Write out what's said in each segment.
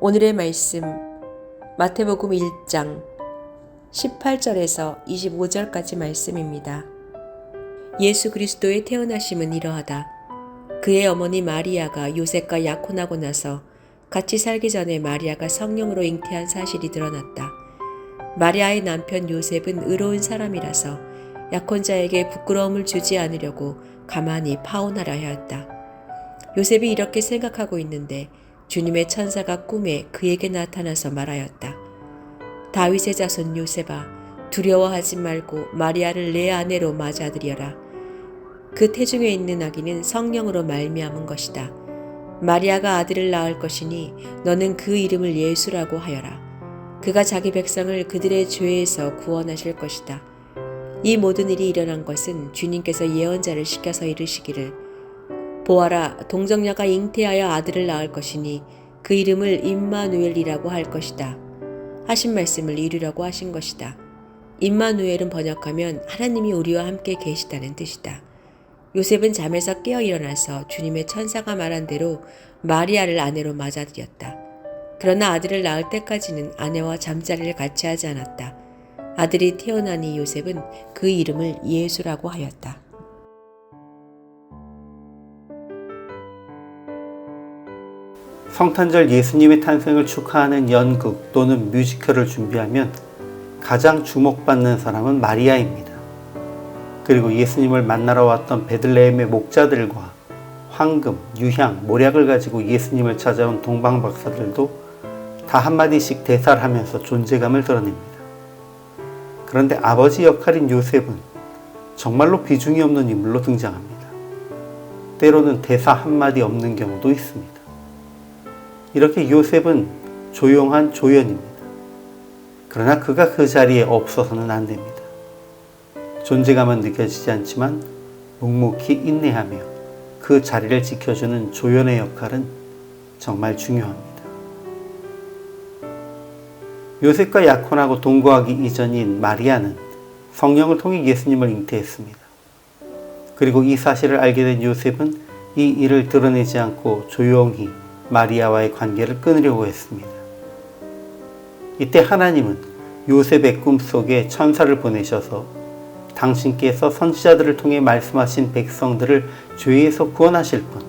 오늘의 말씀 마태복음 1장 18절에서 25절까지 말씀입니다. 예수 그리스도의 태어나심은 이러하다. 그의 어머니 마리아가 요셉과 약혼하고 나서 같이 살기 전에 마리아가 성령으로 잉태한 사실이 드러났다. 마리아의 남편 요셉은 의로운 사람이라서 약혼자에게 부끄러움을 주지 않으려고 가만히 파혼하려 하였다. 요셉이 이렇게 생각하고 있는데 주님의 천사가 꿈에 그에게 나타나서 말하였다. 다윗의 자손 요셉아, 두려워하지 말고 마리아를 내 아내로 맞아들여라. 그 태중에 있는 아기는 성령으로 말미암은 것이다. 마리아가 아들을 낳을 것이니 너는 그 이름을 예수라고 하여라. 그가 자기 백성을 그들의 죄에서 구원하실 것이다. 이 모든 일이 일어난 것은 주님께서 예언자를 시켜서 이르시기를 보아라 동정녀가 잉태하여 아들을 낳을 것이니 그 이름을 임마누엘이라고 할 것이다. 하신 말씀을 이루려고 하신 것이다. 임마누엘은 번역하면 하나님이 우리와 함께 계시다는 뜻이다. 요셉은 잠에서 깨어 일어나서 주님의 천사가 말한 대로 마리아를 아내로 맞아들였다. 그러나 아들을 낳을 때까지는 아내와 잠자리를 같이 하지 않았다. 아들이 태어나니 요셉은 그 이름을 예수라고 하였다. 성탄절 예수님의 탄생을 축하하는 연극 또는 뮤지컬을 준비하면 가장 주목받는 사람은 마리아입니다. 그리고 예수님을 만나러 왔던 베들레헴의 목자들과 황금, 유향, 모략을 가지고 예수님을 찾아온 동방 박사들도 다 한마디씩 대사를 하면서 존재감을 드러냅니다. 그런데 아버지 역할인 요셉은 정말로 비중이 없는 인물로 등장합니다. 때로는 대사 한마디 없는 경우도 있습니다. 이렇게 요셉은 조용한 조연입니다. 그러나 그가 그 자리에 없어서는 안 됩니다. 존재감은 느껴지지 않지만 묵묵히 인내하며 그 자리를 지켜주는 조연의 역할은 정말 중요합니다. 요셉과 약혼하고 동거하기 이전인 마리아는 성령을 통해 예수님을 잉태했습니다. 그리고 이 사실을 알게 된 요셉은 이 일을 드러내지 않고 조용히 마리아와의 관계를 끊으려고 했습니다. 이때 하나님은 요셉의 꿈 속에 천사를 보내셔서 당신께서 선지자들을 통해 말씀하신 백성들을 죄에서 구원하실 분,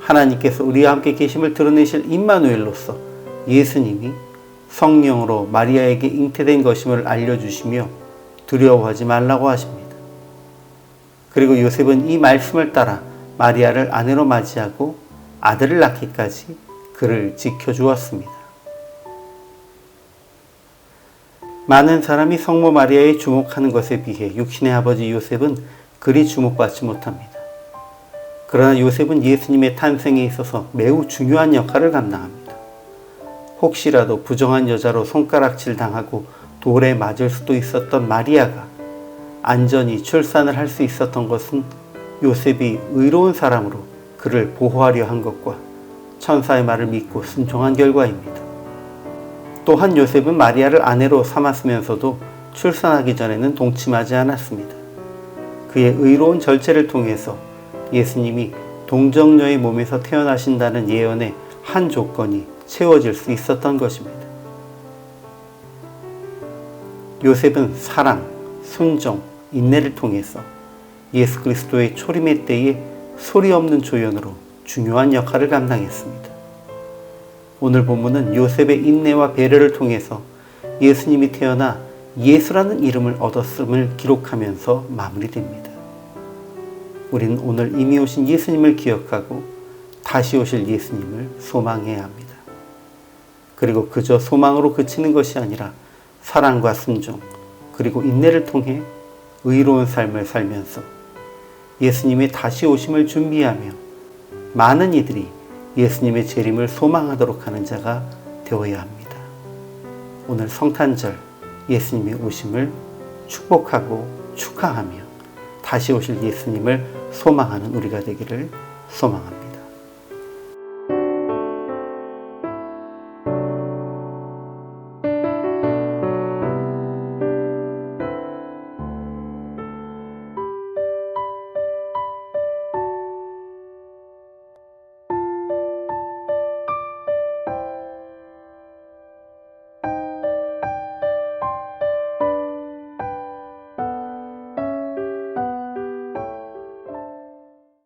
하나님께서 우리와 함께 계심을 드러내실 임마누엘로서 예수님이 성령으로 마리아에게 잉태된 것임을 알려주시며 두려워하지 말라고 하십니다. 그리고 요셉은 이 말씀을 따라 마리아를 아내로 맞이하고 아들을 낳기까지 그를 지켜주었습니다. 많은 사람이 성모 마리아에 주목하는 것에 비해 육신의 아버지 요셉은 그리 주목받지 못합니다. 그러나 요셉은 예수님의 탄생에 있어서 매우 중요한 역할을 감당합니다. 혹시라도 부정한 여자로 손가락질 당하고 돌에 맞을 수도 있었던 마리아가 안전히 출산을 할 수 있었던 것은 요셉이 의로운 사람으로 그를 보호하려 한 것과 천사의 말을 믿고 순종한 결과입니다. 또한 요셉은 마리아를 아내로 삼았으면서도 출산하기 전에는 동침하지 않았습니다. 그의 의로운 절제를 통해서 예수님이 동정녀의 몸에서 태어나신다는 예언의 한 조건이 채워질 수 있었던 것입니다. 요셉은 사랑, 순종, 인내를 통해서 예수 그리스도의 초림의 때에 소리 없는 조연으로 중요한 역할을 감당했습니다. 오늘 본문은 요셉의 인내와 배려를 통해서 예수님이 태어나 예수라는 이름을 얻었음을 기록하면서 마무리됩니다. 우리는 오늘 이미 오신 예수님을 기억하고 다시 오실 예수님을 소망해야 합니다. 그리고 그저 소망으로 그치는 것이 아니라 사랑과 순종, 그리고 인내를 통해 의로운 삶을 살면서 예수님의 다시 오심을 준비하며 많은 이들이 예수님의 재림을 소망하도록 하는 자가 되어야 합니다. 오늘 성탄절 예수님의 오심을 축복하고 축하하며 다시 오실 예수님을 소망하는 우리가 되기를 소망합니다.